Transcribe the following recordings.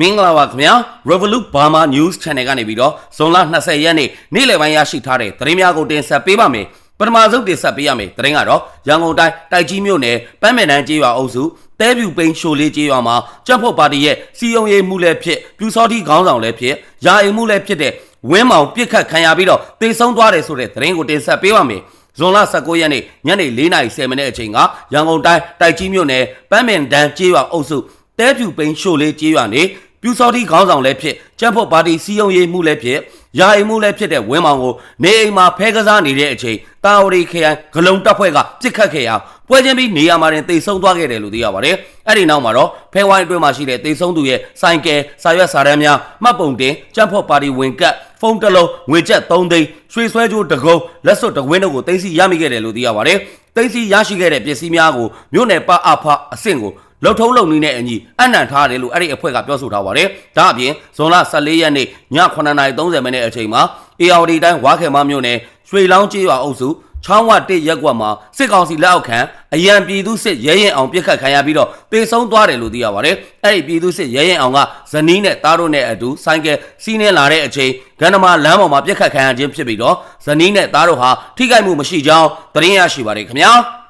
မင်္ဂလာပါခင်ဗျာ Revolut Burma News Channel ကနေပြီးတော့ဇွန်လ20ရက်နေ့နေ့လယ်ပိုင်းရရှိထားတဲ့သတင်းများကိုတင်ဆက်ပေးပါမယ်ပထမဆုံးတင်ဆက်ပေးရမယ်သတင်းကတော့ရန်ကုန်တိုင်းတိုက်ကြီးမြို့နယ်ပန်းမင်တန်းကျေးရွာအုပ်စုတဲပြူပိန်းရှိုလေးကျေးရွာမှာကြက်ဖို့ပါတီရဲ့စီယုံရေးမှုလည်းဖြစ်ပြူစောတိခေါင်းဆောင်လည်းဖြစ်ယာအိမ်မှုလည်းဖြစ်တဲ့ဝင်းမောင်ပြစ်ခတ်ခံရပြီးတော့တေဆုံးသွားတယ်ဆိုတဲ့သတင်းကိုတင်ဆက်ပေးပါမယ်ဇွန်လ19ရက်နေ့ညနေ4:30မိနစ်အချိန်ကရန်ကုန်တိုင်းတိုက်ကြီးမြို့နယ်ပန်းမင်တန်းကျေးရွာအုပ်စု တဲပြူပိန်းရှိုလေးကျေးရွာနေပြူစောတိခေါင်းဆောင်လည်းဖြစ်ကျန်းဖို့ပါတီစီယုံရေးမှုလည်းဖြစ်ယာအိမ်မှုလည်းဖြစ်တဲ့ဝင်းမောင်ကိုနေအိမ်မှာဖဲကစားနေတဲ့အချိန်တာဝရီခရိုင်ဂလုံတပ်ဖွဲ့ကပြစ်ခတ်ခဲ့ရာပွဲချင်းပြီးနေရာမှာတင်တိတ်ဆုံးသွားခဲ့တယ်လို့သိရပါတယ်။အဲ့ဒီနောက်မှာတော့ဖဲဝိုင်းအတွင်းမှာရှိတဲ့တိတ်ဆုံးသူရဲ့စိုင်ကယ်စာရွက်စာတမ်းများမှတ်ပုံတင်ကျန်းဖို့ပါတီဝင်ကတ်ဖုန်းတစ်လုံးငွေကျပ်3သိန်းရွှေဆွဲကြိုးတစ်ကုန်းလက်စွပ်တစ်ဝင်းတို့ကိုသိမ်းဆည်းရမိခဲ့တယ်လို့သိရပါတယ်။သိမ်းဆည်းရရှိခဲ့တဲ့ပစ္စည်းများကိုမြို့နယ်ပအဖအဆင့်ကို လှုပ်ထုံးလုံနေတဲ့အညီအနံ့ထားတယ်လို့အဲ့ဒီအဖွဲ့ကပြောဆိုထားပါတယ်။ဒါအပြင်ဇွန်လ14ရက်နေ့ည9:30မိနစ်အချိန်မှာ ARD တိုင်းဝါခေမမြို့နယ်ရွှေလောင်းကျေးရွာအုပ်စုချောင်းဝတစ်ရက်ကွက်မှာစစ်ကောင်စီလက်အောက်ခံအရန်ပြည်သူစစ်ရဲရင်အောင်ပြစ်ခတ်ခံရပြီးတော့တေဆုံးသွားတယ်လို့သိရပါတယ်။အဲ့ဒီပြည်သူစစ်ရဲရင်အောင်ကဇနီးနဲ့သားတို့နဲ့အတူဆိုင်ကယ်စီးနှင်းလာတဲ့အချိန်ကန္နမလမ်းပေါ်မှာပြစ်ခတ်ခံရခြင်းဖြစ်ပြီးတော့ဇနီးနဲ့သားတို့ဟာထိခိုက်မှုမရှိကြောင်းသတင်းရရှိပါတယ်ခင်ဗျာ။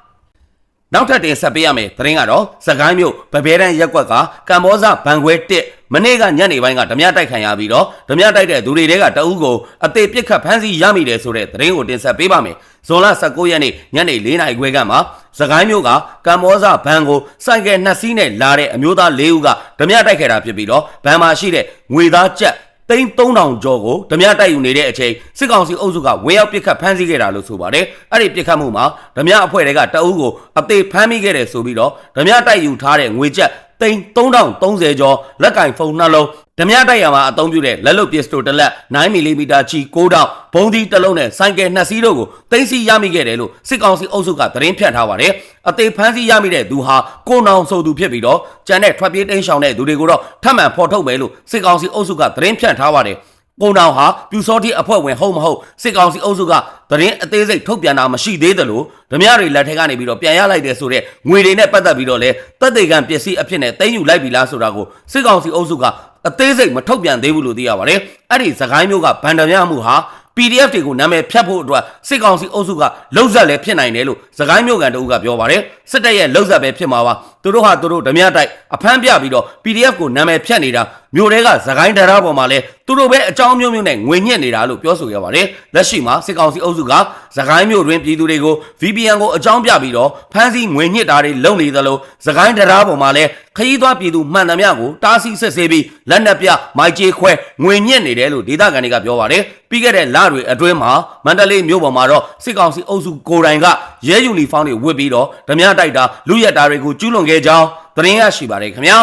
နောက်ထပ်တင်ဆက်ပေးရမယ်သတင်းကတော့စကိုင်းမြို့ဗဘဲတန်းရက်ကွက်ကကမ္ဘောဇဘန်ခွဲ1မနေ့ကညနေပိုင်းကဓမြတိုက်ခံရပြီးတော့ဓမြတိုက်တဲ့သူတွေတဲကတအုပ်ကိုအသေးပစ်ခတ်ဖမ်းဆီးရမိတယ်ဆိုတဲ့သတင်းကိုတင်ဆက်ပေးပါမယ်ဇွန်လ19ရက်နေ့ညနေ4နာရီခွဲကမှစကိုင်းမြို့ကကမ္ဘောဇဘန်ကိုစိုက်ကယ်နှစ်စီးနဲ့လာတဲ့အမျိုးသား၄ဦးကဓမြတိုက်ခဲ့တာဖြစ်ပြီးတော့ဘန်မှာရှိတဲ့ငွေသားကျပ် သိန်း3000ကျော်ကိုဓမြတိုက်ယူနေတဲ့အချိန်စစ်ကောင်စီအုပ်စုကဝင်းရောက်ပစ်ခတ်ဖမ်းဆီးခဲ့တာလို့ဆိုပါတယ်။အဲ့ဒီပစ်ခတ်မှုမှာဓမြအဖွဲ့တွေကတအုပ်ကိုအသေးဖမ်းမိခဲ့တယ်ဆိုပြီးတော့ဓမြတိုက်ယူထားတဲ့ငွေကျပ် သိန်း3030ကျော်လက်ကင်ဖုန်းနှလုံးဓမြတိုက်ရမှာအသုံးပြုတဲ့လက်လုပ်ပစ္စတိုတစ်လက် 9mm ချီ6တောင်ဘုံဒီတစ်လုံးနဲ့စိုက်ကယ်နှစ်စီးတို့ကိုတင်စီရမိခဲ့တယ်လို့စစ်ကောင်စီအုပ်စုကသတင်းဖြန့်ထားပါတယ်။အသေးဖမ်းဆီးရမိတဲ့သူဟာကိုနောင်ဆိုသူဖြစ်ပြီးတော့ကြံတဲ့ထွက်ပြေးတိမ်းရှောင်တဲ့သူတွေကိုတော့ထပ်မံဖော်ထုတ်မယ်လို့စစ်ကောင်စီအုပ်စုကသတင်းဖြန့်ထားပါတယ်။ ကိုနောင်ဟာပြူစောတိအဖွဲ့ဝင်ဟုတ်မဟုတ်စစ်ကောင်စီအုပ်စုကသတင်းအသေးစိတ်ထုတ်ပြန်တာမရှိသေးသလိုဓမြတွေလက်ထက်ကနေပြီးတော့ပြန်ရလိုက်တယ်ဆိုတဲ့ငွေတွေနဲ့ပတ်သက်ပြီးတော့လဲတပ်တေကံပစ္စည်းအဖြစ်နဲ့သိမ်းယူလိုက်ပြီလားဆိုတာကိုစစ်ကောင်စီအုပ်စုကအသေးစိတ်မထုတ်ပြန်သေးဘူးလို့သိရပါတယ်။အဲ့ဒီသခိုင်းမျိုးကဗန်ဒမြမှုဟာ PDF တွေကိုနာမည်ဖြတ်ဖို့အတွက်စစ်ကောင်စီအုပ်စုကလှုပ်ဆက်လည်းဖြစ်နိုင်တယ်လို့သခိုင်းမျိုးကန်တဦးကပြောပါတယ်စစ်တပ်ရဲ့လှုပ်ဆက်ပဲဖြစ်မှာပါ သူတို့ဟာသူတို့ဓမြတိုက်အဖမ်းပြပြီးတော့ PDF ကိုနာမည်ဖြတ်နေတာမြို့တွေကသခိုင်းတရားပေါ်မှာလဲသူတို့ပဲအကြောင်းမျိုးမျိုးနဲ့ငွေညက်နေတာလို့ပြောဆိုရပါတယ်လက်ရှိမှာစစ်ကောင်စီအုပ်စုကသခိုင်းမျိုးတွင်ပြည်သူတွေကို VPN ကိုအကြောင်းပြပြီးတော့ဖမ်းဆီးငွေညစ်တာတွေလုပ်နေသလိုသခိုင်းတရားပေါ်မှာလဲခရီးသွားပြည်သူမှန်သမျှကိုတားဆီးစစ်ဆေးပြီးလက်နက်ပြမိုက်ကြေးခွဲငွေညက်နေတယ်လို့ဒေသခံတွေကပြောပါတယ်ပြီးခဲ့တဲ့လတွေအတွင်းမှာမန္တလေးမြို့ပေါ်မှာတော့စစ်ကောင်စီအုပ်စုကိုယ်တိုင်ကရဲယူနီဖောင်းတွေဝတ်ပြီးတော့ဓမြတိုက်တာလူရက်တာတွေကိုကျူးလွန်ခဲ့ခဲ့ကြောင်းသတင်းရရှိပါတယ်ခင်ဗျာ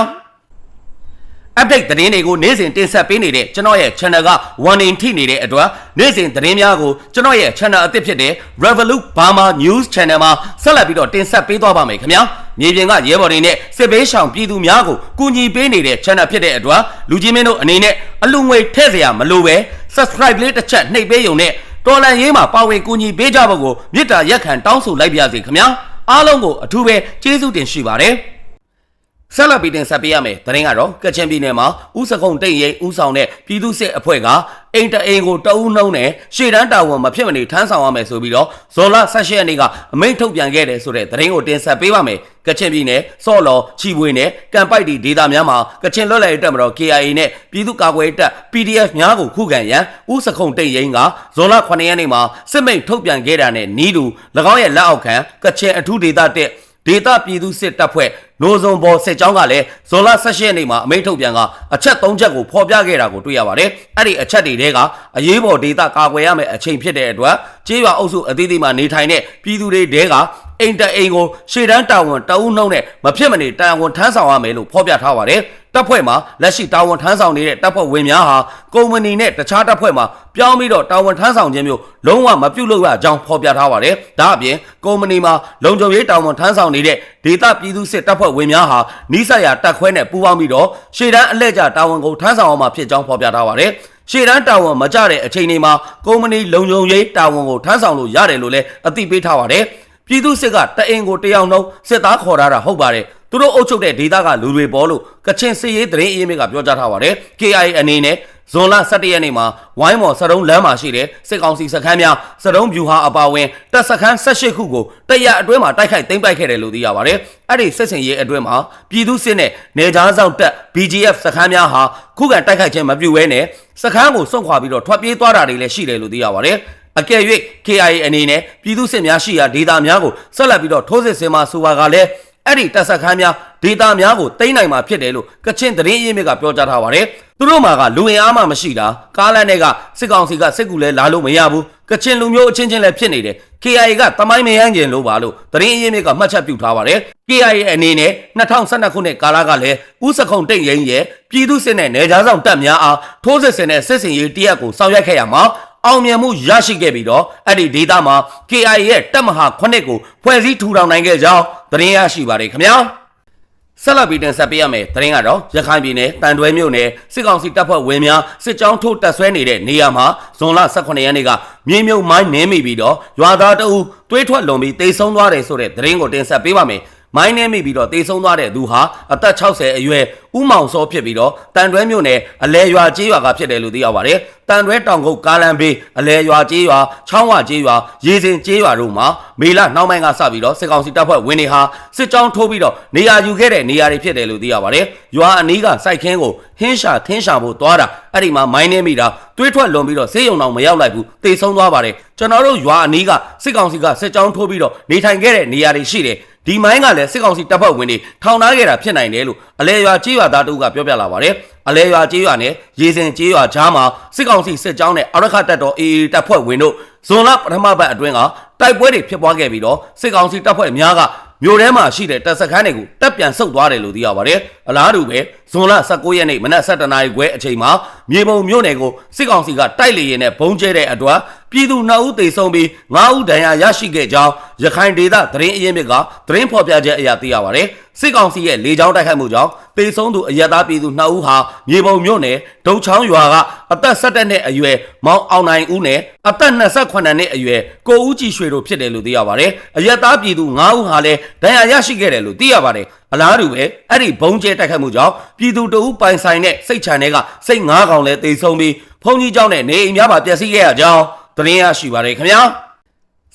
update သတင်းတွေကိုနေ့စဉ်တင်ဆက်ပေးနေတဲ့ကျွန်တော်ရဲ့ channel က warning ထိနေတဲ့အတွက်နေ့စဉ်သတင်းများကိုကျွန်တော်ရဲ့ channel အသစ်ဖြစ်တဲ့ Revolut Burma News Channel မှာဆက်လက်ပြီးတော့တင်ဆက်ပေးသွားပါမယ်ခင်ဗျာမြေပြင်ကရဲဘော်တွေနဲ့စစ်ဘေးရှောင်ပြည်သူများကိုကူညီပေးနေတဲ့ channel ဖြစ်တဲ့အတွက်လူကြီးမင်းတို့အနေနဲ့အလူငွေထည့်စရာမလိုပဲ subscribe လေးတစ်ချက်နှိပ်ပေးရုံနဲ့တော်လန်ရေးမှာပါဝင်ကူညီပေးကြဖို့ကိုမြစ်တာရက်ခံတောင်းဆိုလိုက်ပါရစေခင်ဗျာ အားလုံးကိုအထူးပဲကျေးဇူးတင်ရှိပါတယ်ဆက်လက်ပြီးတင်ဆက်ပေးရမယ်။သတင်းကတော့ကချင်ပြည်နယ်မှာဥစကုံတိတ်ရိပ်ဥဆောင်တဲ့ပြည်သူ့စစ်အဖွဲ့ကအိမ်တအိမ်ကိုတအုံနှုံးနဲ့ရှေ့တန်းတာဝန်မဖြစ်မနေထမ်းဆောင်ရမယ်ဆိုပြီးတော့ဇော်လ16ရက်နေ့ကအမိန့်ထုတ်ပြန်ခဲ့တယ်ဆိုတဲ့သတင်းကိုတင်ဆက်ပေးပါမယ်။ ကချင်ပြည်နယ်စော့လော်ချီပွေနဲ့ကံပိုက်တီဒေသများမှာကချင်လွတ်လပ်ရေးတပ်မတော် KIA နဲ့ပြည်သူ့ကာကွယ်ရေးတပ် PDF များကိုခုခံရန်ဥစကုံတိတ်ရိပ်ကဇော်လ9ရက်နေ့မှာစစ်မိန့်ထုတ်ပြန်ခဲ့တာနဲ့နီးတူ၎င်းရဲ့လက်အောက်ခံကချင်အထူးဒေသတက်ဒေတာပြည်သူစစ်တပ်ဖွဲ့နိုဇုံဘော်စစ်ကြောင်းကလည်းဇွန်လ16ရက်နေ့မှာအမိန့်ထုတ်ပြန်ကအချက်3ချက်ကိုဖော်ပြခဲ့တာကိုတွေ့ရပါတယ်။အဲ့ဒီအချက်တွေတဲကအရေးပေါ်ဒေတာကာကွယ်ရမယ့်အချိန်ဖြစ်တဲ့အတွက်ကျေးရွာအုပ်စုအသီးသီးမှာနေထိုင်တဲ့ပြည်သူတွေတဲက အိမ်တအိမ်ကိုရှေ့တန်းတာဝန်တအုံနှုံးနဲ့မဖြစ်မနေတာဝန်ထမ်းဆောင်ရမယ်လို့ဖော်ပြထားပါတယ်။တပ်ဖွဲ့မှာလက်ရှိတာဝန်ထမ်းဆောင်နေတဲ့တပ်ဖွဲ့ဝင်များဟာကုမ္ပဏီနဲ့တခြားတပ်ဖွဲ့မှာပြောင်းပြီးတော့တာဝန်ထမ်းဆောင်ခြင်းမျိုးလုံးဝမပြုတ်လို့ရကြောင်းဖော်ပြထားပါတယ်။ဒါအပြင်ကုမ္ပဏီမှာလုံခြုံရေးတာဝန်ထမ်းဆောင်နေတဲ့ဒေသပြည်သူစစ်တပ်ဖွဲ့ဝင်များဟာနီးစပ်ရာတပ်ခွဲနဲ့ပူးပေါင်းပြီးတော့ရှေ့တန်းအလှည့်ကျတာဝန်ကိုထမ်းဆောင်အောင်မှာဖြစ်ကြောင်းဖော်ပြထားပါတယ်။ရှေ့တန်းတာဝန်မကြတဲ့အချိန်တွေမှာကုမ္ပဏီလုံခြုံရေးတာဝန်ကိုထမ်းဆောင်လို့ရတယ်လို့လည်းအသိပေးထားပါတယ်။ ပြည်သူစစ်ကတအင်ကိုတယောက်နှုံးစစ်သားခေါ်ထားတာဟုတ်ပါတယ်သူတို့အုပ်ချုပ်တဲ့ဒေသကလူတွေပေါ်လို့ကချင်စစ်ရေးသတင်းအရင်းမြစ်ကပြောကြားထားပါတယ် KIA အနေနဲ့ဇွန်လ17ရက်နေ့မှာဝိုင်းမော်စတုံးလမ်းမှာရှိတဲ့စစ်ကောင်စီစခန်းများစတုံးဗျူဟာအပါအဝင်တပ်စခန်း18ခုကိုတရက်အတွင်းမှာတိုက်ခိုက်သိမ်းပိုက်ခဲ့တယ်လို့သိရပါတယ်။အဲ့ဒီစစ်စင်ရေးအတွင်းမှာပြည်သူစစ်နဲ့နေကြားဆောင်တပ် BGF စခန်းများဟာခုခံတိုက်ခိုက်ခြင်းမပြုဘဲနဲ့စခန်းကိုစွန့်ခွာပြီးတော့ထွက်ပြေးသွားတာတွေလည်းရှိတယ်လို့သိရပါတယ်။ အကယ်၍ KIA အနေနဲ့ပြည်သူစစ်များရှိရာဒေသများကိုဆက်လက်ပြီးတော့ထိုးစစ်ဆင်မှာဆိုပါကလည်းအဲ့ဒီတပ်စခန်းများဒေတာများကိုတိမ့်နိုင်မှာဖြစ်တယ်လို့ကချင်သတင်းရင်းမြစ်ကပြောကြားထားပါတယ်။သူတို့မှာကလူဝင်အားမှမရှိတာကားလမ်းတွေကစစ်ကောင်စီကစစ်ကူလဲလာလို့မရဘူး။ကချင်လူမျိုးအချင်းချင်းလည်းဖြစ်နေတယ်။ KIA ကတမိုင်းမယန်းကျင်လို့ပါလို့သတင်းရင်းမြစ်ကမှတ်ချက်ပြုထားပါတယ်။ KIA အနေနဲ့2012ခုနှစ်ကာလကလည်းဥစခုံတိတ်ရင်ရဲ့ပြည်သူစစ်နဲ့နေကြားဆောင်တပ်များအားထိုးစစ်ဆင်တဲ့စစ်စင်ရေးတရက်ကိုဆောင်ရွက်ခဲ့ရမှာ အောင်မြင်မှုရရှိခဲ့ပြီးတော့အဲ့ဒီဒေသမှာ KIA ရဲ့တပ်မဟာ9ကိုဖွဲ့စည်းထူထောင်နိုင်ခဲ့ကြောင်းသတင်းရရှိပါတယ်ခင်ဗျာဆက်လက်ပြီးတင်ဆက်ပေးရမယ်သတင်းကတော့ရခိုင်ပြည်နယ်တန်တွဲမြို့နယ်စစ်ကောင်စီတပ်ဖွဲ့ဝင်များစစ်ကြောင်းထိုးတပ်ဆွဲနေတဲ့နေရာမှာဇွန်လ18ရက်နေ့ကမြေမြုပ်မိုင်းနင်းမိပြီးတော့ရွာသားတအူတွေးထွက်လွန်ပြီးတိတ်ဆုံးသွားတယ်ဆိုတဲ့သတင်းကိုတင်ဆက်ပေးပါမယ် မိုင်းနှင်းမိပြီးတော့တေဆုံးသွားတဲ့သူဟာအသက်60အရွယ်ဦးမောင်စောဖြစ်ပြီးတော့တန်တွဲမြို့နယ်အလဲရွာကျေးရွာကဖြစ်တယ်လို့သိရပါတယ်။တန်တွဲတောင်ကုတ်ကားလမ်းဘေးအလဲရွာကျေးရွာချောင်းဝကျေးရွာရေစင်ကျေးရွာတို့မှာမေလနှောင်းပိုင်းကစပြီးတော့စစ်ကောင်စီတပ်ဖွဲ့ဝင်တွေဟာစစ်ကြောင်းထိုးပြီးတော့နေရာယူခဲ့တဲ့နေရာတွေဖြစ်တယ်လို့သိရပါတယ်။ရွာအနီးကစိုက်ခင်းကိုဟင်းရှာထင်းရှာဖို့သွားတာအဲ့ဒီမှာမိုင်းနှင်းမိတာတွေးထွက်လွန်ပြီးတော့ဆေးရုံတော်မရောက်လိုက်ဘူးတေဆုံးသွားပါတယ်။ကျွန်တော်တို့ရွာအနီးကစစ်ကောင်စီကစစ်ကြောင်းထိုးပြီးတော့နေထိုင်ခဲ့တဲ့နေရာတွေရှိတယ်။ ဒီမိုင်းကလည်းစစ်ကောင်စီတပ်ဖွဲ့ဝင်တွေထောင်ထားခဲ့တာဖြစ်နိုင်တယ်လို့အလဲရွာကြေးရွာသားတို့ကပြောပြလာပါတယ်။အလဲရွာကြေးရွာနဲ့ရေစင်ကြေးရွာကြားမှာစစ်ကောင်စီစစ်ကြောင်းနဲ့အရခတပ်တော် AA တပ်ဖွဲ့ဝင်တို့ဇွန်လပထမပတ်အတွင်းကတိုက်ပွဲတွေဖြစ်ပွားခဲ့ပြီးတော့စစ်ကောင်စီတပ်ဖွဲ့များကမြို့ထဲမှာရှိတဲ့တပ်စခန်းတွေကိုတပ်ပြန်ဆုတ်သွားတယ်လို့သိရပါတယ်။အလားတူပဲဇွန်လ19ရက်နေ့မနက်7:00နာရီခွဲအချိန်မှာမြေပုံမြို့နယ်ကိုစစ်ကောင်စီကတိုက်လေရင်နဲ့ဘုံကျဲတဲ့အတွက် ပြည်သူ2ဦးသေဆုံးပြီး9ဦးဒဏ်ရာရရှိခဲ့ကြောင်းရခိုင်ဒေသသတင်းအရင်းမြစ်ကသတင်းဖော်ပြချက်အရသိရပါတယ်။စစ်ကောင်စီရဲ့လေကြောင်းတိုက်ခိုက်မှုကြောင့်သေဆုံးသူအရသားပြည်သူ2ဦးဟာမြေပုံမြို့နယ်ဒုံချောင်းရွာကအသက်17နှစ်အရွယ်မောင်အောင်နိုင်ဦးနဲ့အသက်28နှစ်အရွယ်ကိုဦးကြည်ရွှေတို့ဖြစ်တယ်လို့သိရပါတယ်။အရသားပြည်သူ9ဦးဟာလည်းဒဏ်ရာရရှိခဲ့တယ်လို့သိရပါတယ်။အလားတူပဲအဲ့ဒီဘုံကျဲတိုက်ခတ်မှုကြောင့်ပြည်သူတအုပ်ပိုင်ဆိုင်တဲ့စိတ်ချန်တွေကစိတ်ငါးကောင်လဲတိတ်ဆုံးပြီးဖုန်ကြီးเจ้าနဲ့နေအိမ်များပါပျက်စီးခဲ့ရကြောင်း သတင်းရရှိပါတယ်ခင်ဗျာ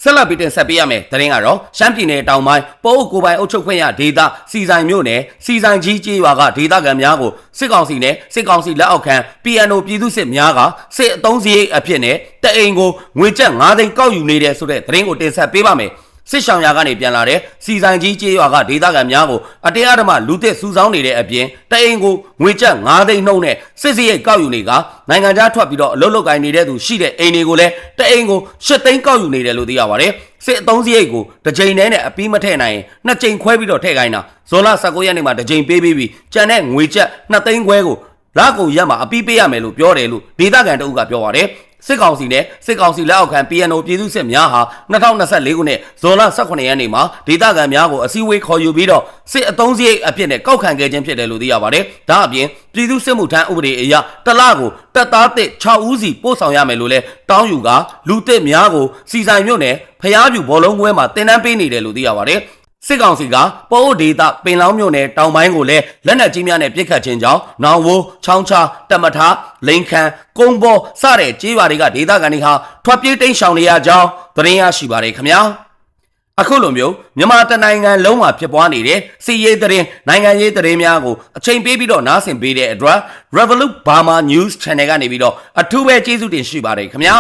ဆက်လက်ပြီးတင်ဆက်ပေးရမယ်သတင်းကတော့ရှမ်းပြည်နယ်တောင်ပိုင်းပိုးအုပ်ကိုပိုင်အုပ်ချုပ်ခွင့်ရဒေသစီဆိုင်မြို့နယ်စီဆိုင်ကြီးကျေးရွာကဒေသခံများကိုစစ်ကောင်စီနဲ့စစ်ကောင်စီလက်အောက်ခံ PNO ပြည်သူစစ်များကစစ်အုံးစရိတ်အဖြစ်နဲ့တအိမ်ကိုငွေကျပ်9သိန်းကောက်ယူနေတဲ့ဆိုတဲ့သတင်းကိုတင်ဆက်ပေးပါမယ် စစ်ဆောင်ရာကနေပြန်လာတဲ့စီဆိုင်ကြီးကျေးရွာကဒေသခံများကိုအတရားဓမ္မလူသစ်စူးစောင်းနေတဲ့အပြင်တအိမ်ကိုငွေကျပ်9သိန်းနှုန်းနဲ့စစ်စရိတ်ကောက်ယူနေကနိုင်ငံခြားထွက်ပြီးတော့အလုပ်လုပ်ကိုင်နေတဲ့သူရှိတဲ့အိမ်တွေကိုလည်းတအိမ်ကို10သိန်းကောက်ယူနေတယ်လို့သိရပါတယ်စစ်အုံးစရိတ်ကိုတစ်ချိန်တည်းနဲ့အပြီးမထည့်နိုင်ရင်နှစ်ချိန်ခွဲပြီးတော့ထည့်ခိုင်းတာဇွန်လ19ရက်နေ့မှာတစ်ချိန်ပေးပြီးပြီးကျန်တဲ့ငွေကျပ်2သိန်းခွဲကိုလာကုန်ရက်မှာအပြီးပေးရမယ်လို့ပြောတယ်လို့ဒေသခံတအုပ်ကပြောပါတယ် စစ်ကောင်စီနဲ့စစ်ကောင်စီလက်အောက်ခံ PNO ပြည်သူ့စစ်များဟာ2024ခုနှစ်ဇွန်လ18ရက်နေ့မှာဒေသခံများကိုအစည်းအဝေးခေါ်ယူပြီးတော့စစ်အုံးစရိတ်အဖြစ်နဲ့ကောက်ခံခဲ့ခြင်းဖြစ်တယ်လို့သိရပါတယ်။ဒါအပြင်ပြည်သူ့စစ်မှုထမ်းဥပဒေအရတလကိုတပ်သားတစ်6ဦးစီပို့ဆောင်ရမယ်လို့လဲတောင်းယူကလူတစ်များကိုစီဆိုင်မြို့နယ်ဖျားပြူဘောလုံးပွဲမှာတင်နန်းပေးနေတယ်လို့သိရပါတယ်။ စစ်ကောင်စီကပိုးဒေတာပင်လောင်းမြို့နယ်တောင်ပိုင်းကိုလည်းလက်နက်ကြီးများနဲ့ပစ်ခတ်ခြင်းကြောင့်နောင်ဝိုးချောင်းချတမထလိန်ခန်ကုန်းဘောစတဲ့ကြေးရွာတွေကဒေသခံတွေဟာထွက်ပြေးတိမ်းရှောင်နေရကြောင်းသတင်းရရှိပါတယ်ခင်ဗျာအခုလိုမျိုးမြန်မာတနိုင်ငံလုံးမှာဖြစ်ပွားနေတဲ့စီးရေးသတင်းနိုင်ငံရေးသတင်းများကိုအချိန်ပေးပြီးတော့နားဆင်ပေးတဲ့အတွက် Revolut Burma News Channel ကနေပြီးတော့အထူးပဲကျေးဇူးတင်ရှိပါတယ်ခင်ဗျာ